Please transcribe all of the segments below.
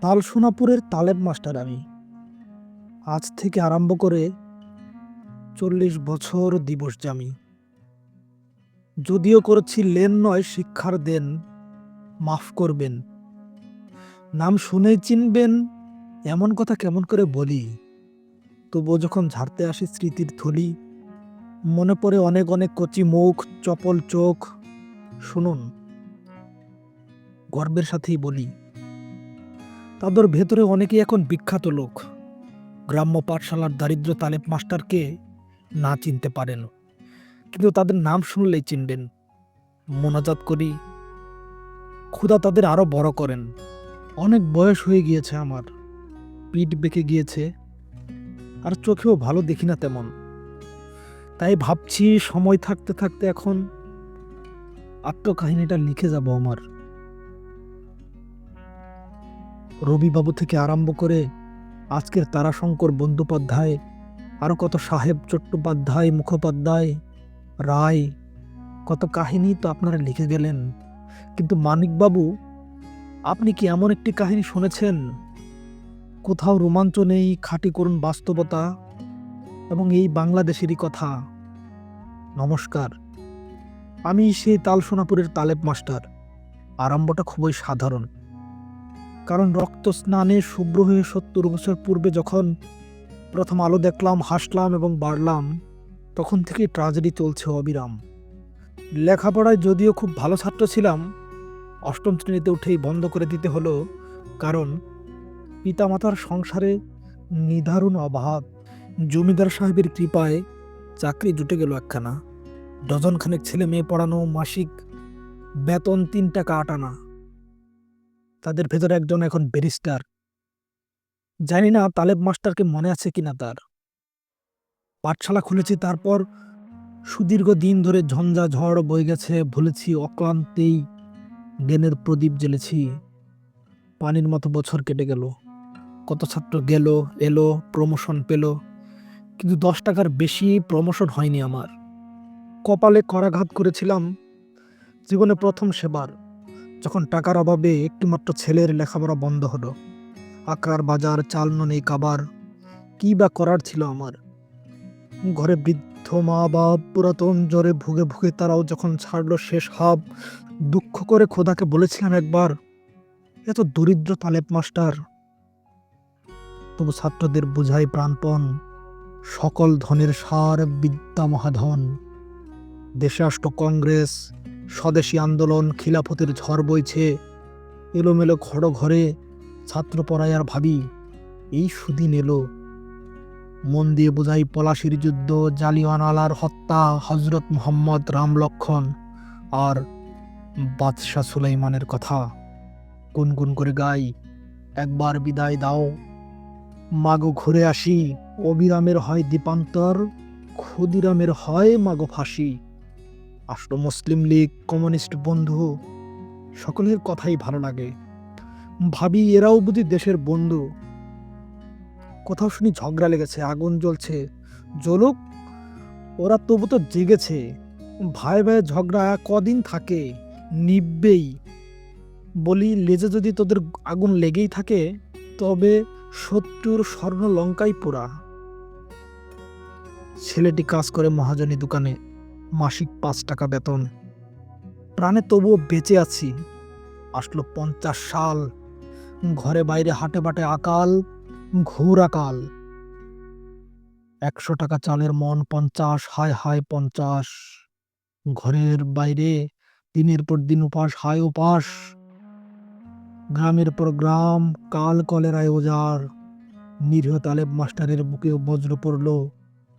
তালসোনাপুরের Taleb master আমি। আজ থেকে আরম্ভ করে চল্লিশ বছর দিবস জামি। যদিও করেছি লেন নয়, শিক্ষার দেন মাফ করবেন। নাম শুনেই চিনবেন, এমন কথা কেমন করে বলি? তবুও যখন ঝাড়তে আসি স্মৃতির থলি, মনে পড়ে অনেক অনেক কচি মুখ, চপল চোখ। শুনুন, গর্বের সাথেই বলি তাদের ভেতরে অনেকেই এখন বিখ্যাত লোক। গ্রাম্য পাঠশালার দারিদ্র তালেব মাস্টারকে না চিনতে পারেন, কিন্তু তাদের নাম শুনলেই চিনবেন। মোনাজাত করি, ক্ষুধা তাদের আরও বড় করেন। অনেক বয়স হয়ে গিয়েছে আমার, পিঠ বেঁকে গিয়েছে, আর চোখেও ভালো দেখি না তেমন। তাই ভাবছি সময় থাকতে থাকতে এখন আত্মকাহিনীটা লিখে যাব আমার। রবিবাবু থেকে আরম্ভ করে আজকের তারাশঙ্কর বন্দ্যোপাধ্যায় আরও কত সাহেব চট্টোপাধ্যায়, মুখোপাধ্যায়, রায়, কত কাহিনী তো আপনারা লিখে গেলেন। কিন্তু মানিকবাবু, আপনি কি এমন একটি কাহিনী শুনেছেন? কোথাও রোমাঞ্চ নেই, খাঁটি করুন বাস্তবতা এবং এই বাংলাদেশেরই কথা। নমস্কার। আমি সেই তালসোনাপুরের তালেব মাস্টার। আরম্ভটা খুবই সাধারণ। কারণ রক্ত স্নানে শুভ্র হয়ে সত্তর বছর পূর্বে যখন প্রথম আলো দেখলাম, হাসলাম এবং বাড়লাম, তখন থেকেই ট্রাজেডি চলছে অবিরাম। লেখাপড়ায় যদিও খুব ভালো ছাত্র ছিলাম, অষ্টম শ্রেণীতে উঠেই বন্ধ করে দিতে হলো, কারণ পিতামাতার সংসারে নিধারুণ অভাব। জমিদার সাহেবের কৃপায় চাকরি জুটে গেল একখানা। ডজনখানেক ছেলে মেয়ে পড়ানো, মাসিক বেতন তিন টাকা আটানা তাদের ভেতরে একজন এখন ব্যারিস্টার। জানি না তালেব মাস্টারকে মনে আছে কিনা তার। পাঠশালা খুলেছি, তারপর সুদীর্ঘ দিন ধরে ঝঞ্ঝা ঝড় বয়ে গেছে, ভুলেছি, অক্লান্তেই জ্ঞানের প্রদীপ জ্বেলেছি। পানির মতো বছর কেটে গেল। কত ছাত্র গেল, এলো প্রমোশন পেল। কিন্তু দশ টাকার বেশি প্রমোশন হয়নি আমার। কপালে করাঘাত করেছিলাম জীবনে প্রথম সেবার। যখন টাকার অভাবে একটিমাত্র ছেলের লেখাপড়া বন্ধ হলো আকার বাজার চাল নেই কাবার কি বা করার ছিল আমার? ঘরে বৃদ্ধ মা বাপ, পুরাতন জ্বরে ভুগে ভুগে তারাও যখন ছাড়লো শেষ হাব, দুঃখ করে খোদাকে বলেছিলাম একবার, এত দরিদ্র তালেব মাস্টার, তবু ছাত্রদের বুঝাই প্রাণপণ, সকল ধনের সার বিদ্যা মহাধন, দেশে রাষ্ট্র কংগ্রেস স্বদেশী আন্দোলন খিলাফতের ঝড় বইছে, এলোমেলো ঘড় ঘরে ছাত্র পড়ায় আর ভাবি এই সুদিন এলো। মন দিয়ে বোঝাই পলাশির যুদ্ধ জালিওয়ানালার হত্যা হজরত মোহাম্মদ রাম লক্ষণ আর বাদশাহ সুলাইমানের কথা। গুনগুন করে গাই, একবার বিদায় দাও। মাগো ঘুরে আসি, অবিরামের হয় দীপান্তর, ক্ষুদিরামের হয় মাগো ফাঁসি। আসলো মুসলিম লীগ, কমিউনিস্ট বন্ধু, সকলের কথাই ভালো লাগে। ভাবি, এরাও বুঝি দেশের বন্ধু। কোথাও শুনি ঝগড়া লেগেছে, আগুন জ্বলছে। জ্বলুক, ওরা তবু তো জেগেছে। ভাই ভাই ঝগড়া কদিন থাকে? নিববেই বলি, লেজে যদি তোদের আগুন লেগেই থাকে, তবে শত্রুর স্বর্ণ লঙ্কাই পোড়া। ছেলেটি কাজ করে মহাজনী দোকানে। মাসিক পাঁচ টাকা বেতন। প্রাণে তবুও বেঁচে আছি। আসলো পঞ্চাশ সাল। ঘরে বাইরে হাটে বাটে আকাল, ঘোর আকাল। একশো টাকা চালের মন পঞ্চাশ, হায় হায় পঞ্চাশ। ঘরের বাইরে দিনের পর দিন উপাস, হায় উপাস। গ্রামের পর গ্রাম, কাল কলেরায় ওজার নিরীহ তালেব মাস্টারের বুকে বজ্র পড়ল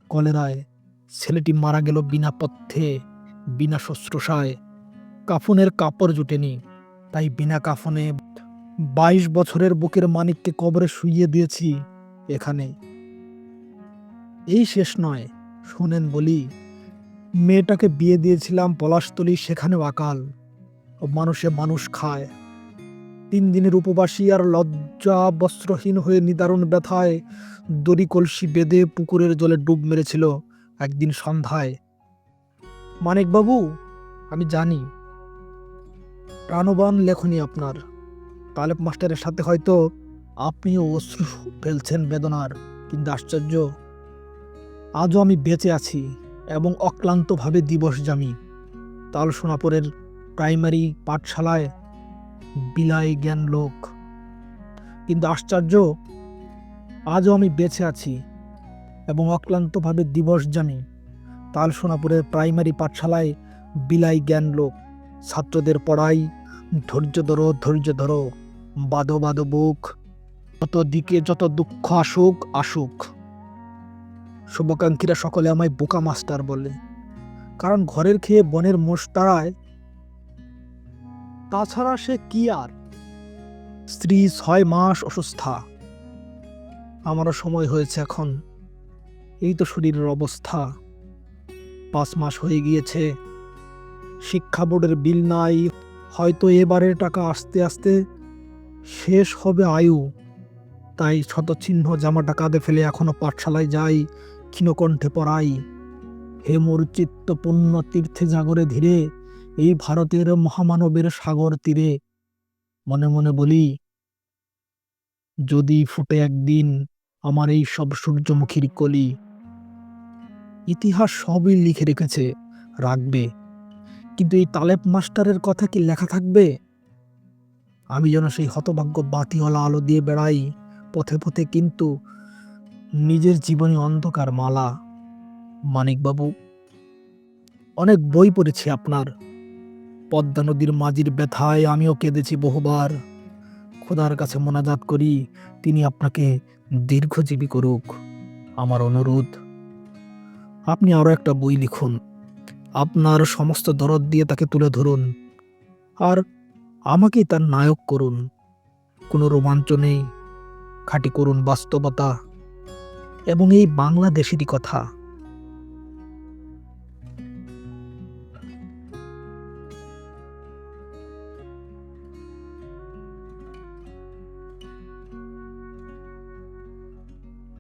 কলেরায়। ছেলেটি মারা গেল বিনা পথ্যে, বিনা শুশ্রূষায় কাফনের কাপড় জুটেনি, তাই বিনা কাফনে বাইশ বছরের বুকের মানিককে কবরে শুইয়ে দিয়েছি এখানে। এই শেষ নয়, শোনেন বলি, মেয়েটাকে বিয়ে দিয়েছিলাম পলাশতলি, সেখানেও আকাল। মানুষে মানুষ খায়। তিন দিনের উপবাসী আর লজ্জা বস্ত্রহীন হয়ে নিদারুণ ব্যথায় দড়ি কলসি বেঁধে পুকুরের জলে ডুব মেরেছিল। একদিন সন্ধ্যায়। মানিকবাবু, আমি জানি। প্রাণবান লেখনী আপনার। তালেব মাস্টারের সাথে হয়তো আপনিও অশ্রু ফেলছেন বেদনার, কিন্তু আশ্চর্য। আজও আমি বেঁচে আছি এবং অক্লান্তভাবে দিবস জামি। তাল সোনাপুরের প্রাইমারি পাঠশালায় বিলাই জ্ঞান লোক কিন্তু আশ্চর্য, আজও আমি বেঁচে আছি। এবং অক্লান্তভাবে দিবস জানি। তাল সোনাপুরের প্রাইমারি পাঠশালায় বিলাই জ্ঞান লোক। ছাত্রদের পড়াই, ধৈর্য ধরো ধৈর্য ধরো বাদো বাদো বুক, যত দিকে যত দুঃখ আসুক আসুক। শুভাকাঙ্ক্ষীরা সকলে আমায় বোকা মাস্টার বলে। কারণ ঘরের খেয়ে বনের মোষ তাড়ায়, তাছাড়া সে কি আর? স্ত্রী ছয় মাস অসুস্থা। আমারও সময় হয়েছে এখন। এই তো শরীরের অবস্থা। পাঁচ মাস হয়ে গিয়েছে। শিক্ষা বোর্ডের বিল নাই। হয়তো এবারের টাকা আস্তে আস্তে শেষ হবে আয়ু। তাই শতচিহ্ন জামাটা কাঁধে ফেলে এখনও পাঠশালায় যাই, ক্ষীণকণ্ঠে পড়াই। হে মোর চিত্ত পুণ্য তীর্থে জাগরে ধীরে, এই ভারতের মহামানবের সাগর তীরে। মনে মনে বলি, যদি ফুটে একদিন আমার এই সব সূর্যমুখীর কলি ইতিহাস সবই লিখে রেখেছে, রাখবে। কিন্তু এই তালেব মাস্টারের কথা কি লেখা থাকবে? আমি যেন সেই হতভাগ্য বাতিওয়ালা আলো দিয়ে বেড়াই, পথে পথে কিন্তু নিজের জীবনে অন্ধকার মালা। মানিকবাবু, অনেক বই পড়েছি আপনার। পদ্মা নদীর মাঝির ব্যথায় আমিও কেঁদেছি বহুবার। খোদার কাছে মোনাজাত করি, তিনি আপনাকে দীর্ঘজীবী করুক। আমার অনুরোধ আপনি আরও একটা বই লিখুন। আপনার সমস্ত দরদ দিয়ে তাকে তুলে ধরুন। আর আমাকেই তার নায়ক করুন। কোনো রোমাঞ্চ নেই। খাটি করুন বাস্তবতা। এবং এই বাংলাদেশেরই কথা।